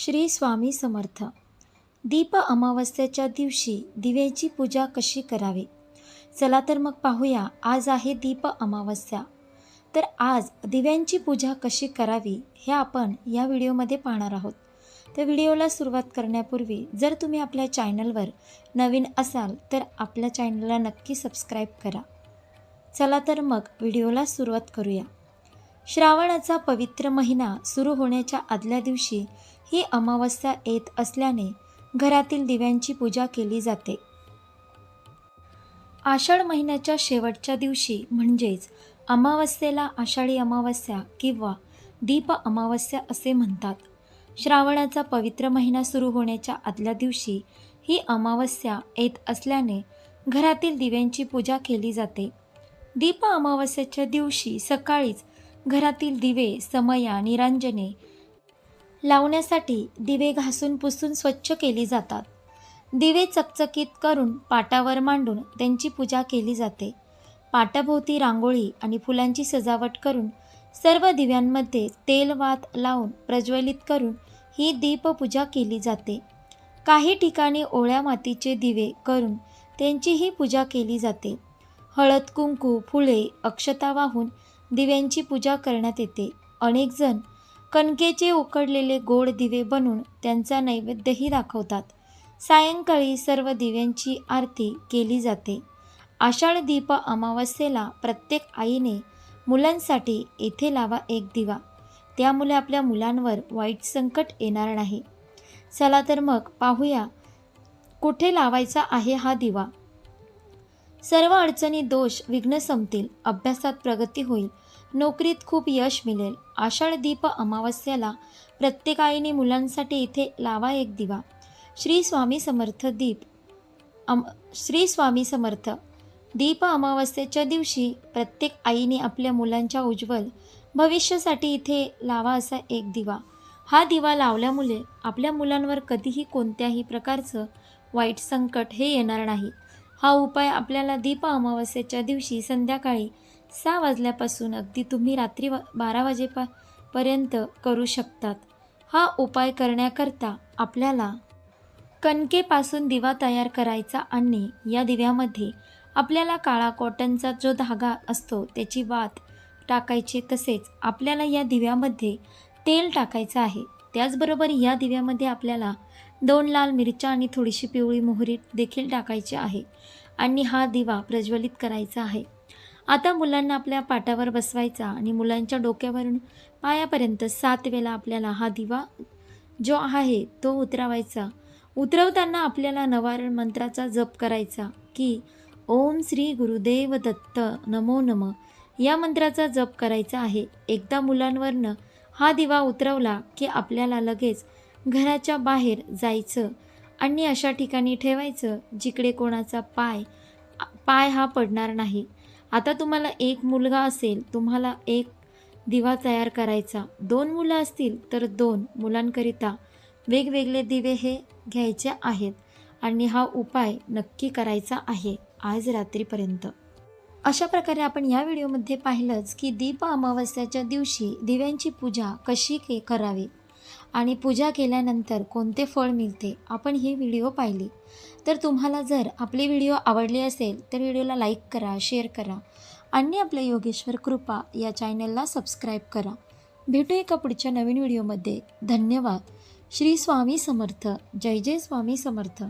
श्री स्वामी समर्थ. दीप अमावस्येच्या दिवशी दिव्याची पूजा कशी करावी? चला तर मग पाहूया आज आहे दीप अमावस्या. तर आज दिव्यांची पूजा कशी करावी हे आपण या व्हिडिओमध्ये पाहणार आहोत. तर व्हिडिओला सुरुवात करण्यापूर्वी जर तुम्ही आपल्या चॅनलवर नवीन असाल तर आपल्या चॅनलला नक्की सबस्क्राईब करा. चला तर मग व्हिडिओला सुरुवात करूया. श्रावणाचा पवित्र महिना सुरू होण्याच्या आदल्या दिवशी ही अमावस्या येत असल्याने घरातील दिव्यांची पूजा केली जाते. आषाढ महिन्याच्या शेवटच्या दिवशी म्हणजेच अमावस्येला आषाढी अमावस्या किंवा दीप अमावस्या असे म्हणतात. श्रावणाचा पवित्र महिना सुरू होण्याच्या आदल्या दिवशी ही अमावस्या येत असल्याने घरातील दिव्यांची पूजा केली जाते. दीप अमावस्याच्या दिवशी सकाळीच घरातील दिवे समया निरांजने लावण्यासाठी दिवे घासून पुसून स्वच्छ केली जातात. दिवे चकचकीत करून पाटावर मांडून त्यांची पूजा केली जाते. पाटाभोवती रांगोळी आणि फुलांची सजावट करून सर्व दिव्यांमध्ये तेल वात लावून प्रज्वलित करून ही दीपपूजा केली जाते. काही ठिकाणी ओळ्या मातीचे दिवे करून त्यांचीही पूजा केली जाते. हळद कुंकू फुले अक्षता वाहून दिव्यांची पूजा करण्यात येते. अनेकजण कणकेचे उकडलेले गोड दिवे बनून त्यांचा नैवेद्यही दाखवतात. सायंकाळी सर्व दिव्यांची आरती केली जाते. आषाढ दीप अमावस्येला प्रत्येक आईने मुलांसाठी येथे लावा एक दिवा. त्यामुळे आपल्या मुलांवर वाईट संकट येणार नाही. चला तर मग पाहूया कुठे लावायचा आहे हा दिवा? सर्व अडचणी दोष विघ्न संपतील अभ्यासात प्रगती होईल नोकरीत खूप यश मिळेल. आषाढ दीप अमावस्याला प्रत्येक आईने मुलांसाठी इथे लावा एक दिवा. श्री स्वामी समर्थ दीप अम श्री स्वामी समर्थ दीप अमावस्येच्या दिवशी प्रत्येक आईने आपल्या मुलांच्या उज्ज्वल भविष्यासाठी इथे लावा असा एक दिवा. हा दिवा लावल्यामुळे आपल्या मुलांवर कधीही कोणत्याही प्रकारचं वाईट संकट हे येणार नाही. हा उपाय आपल्याला दीप अमावस्येच्या दिवशी संध्याकाळी सहा वाजल्यापासून अगदी तुम्ही रात्री बारा वाजेपा पर्यंत करू शकतात. हा उपाय करण्याकरता आपल्याला कणकेपासून दिवा तयार करायचा आणि या दिव्यामध्ये आपल्याला काळा कॉटनचा जो धागा असतो त्याची वात टाकायची. तसेच आपल्याला या दिव्यामध्ये तेल टाकायचं आहे. त्याचबरोबर या दिव्यामध्ये आपल्याला दोन लाल मिरच्या आणि थोडीशी पिवळी मोहरी देखील टाकायची आहे. आणि हा दिवा प्रज्वलित करायचा आहे. आता मुलांना आपल्या पाटावर बसवायचा आणि मुलांच्या डोक्यावरून पायापर्यंत सात वेळा आपल्याला हा दिवा जो आहे तो उतरवायचा. उतरवताना आपल्याला नवारण मंत्राचा जप करायचा की ओम श्री गुरुदेव दत्त नमो नम. या मंत्राचा जप करायचा आहे. एकदा मुलांवरनं हा दिवा उतरवला की आपल्याला लगेच घराच्या बाहेर जायचं आणि अशा ठिकाणी ठेवायचं जिकडे कोणाचा पाय पाय हा पडणार नाही. आता तुम्हाला एक मुलगा असेल तुम्हाला एक दिवा तयार करायचा. दोन मुलं असतील तर दोन मुलांकरिता वेगवेगळे दिवे हे घ्यायचे आहेत आणि हा उपाय नक्की करायचा आहे आज रात्रीपर्यंत. अशा प्रकारे आपण या व्हिडिओमध्ये पाहिलंच की दीप अमावस्याच्या दिवशी दिव्यांची पूजा कशी के करावी. आणि पूजा केल्यानंतर कोणते फळ मिळते आपण ही व्हिडिओ पाहिली. तर तुम्हाला जर आपली व्हिडिओ आवडली असेल तर व्हिडिओला लाईक करा शेअर करा आणि आपल्या योगेश्वर कृपा या चॅनलला सबस्क्राईब करा. भेटू एका पुढच्या नवीन व्हिडिओमध्ये. धन्यवाद. श्री स्वामी समर्थ. जय जय स्वामी समर्थ.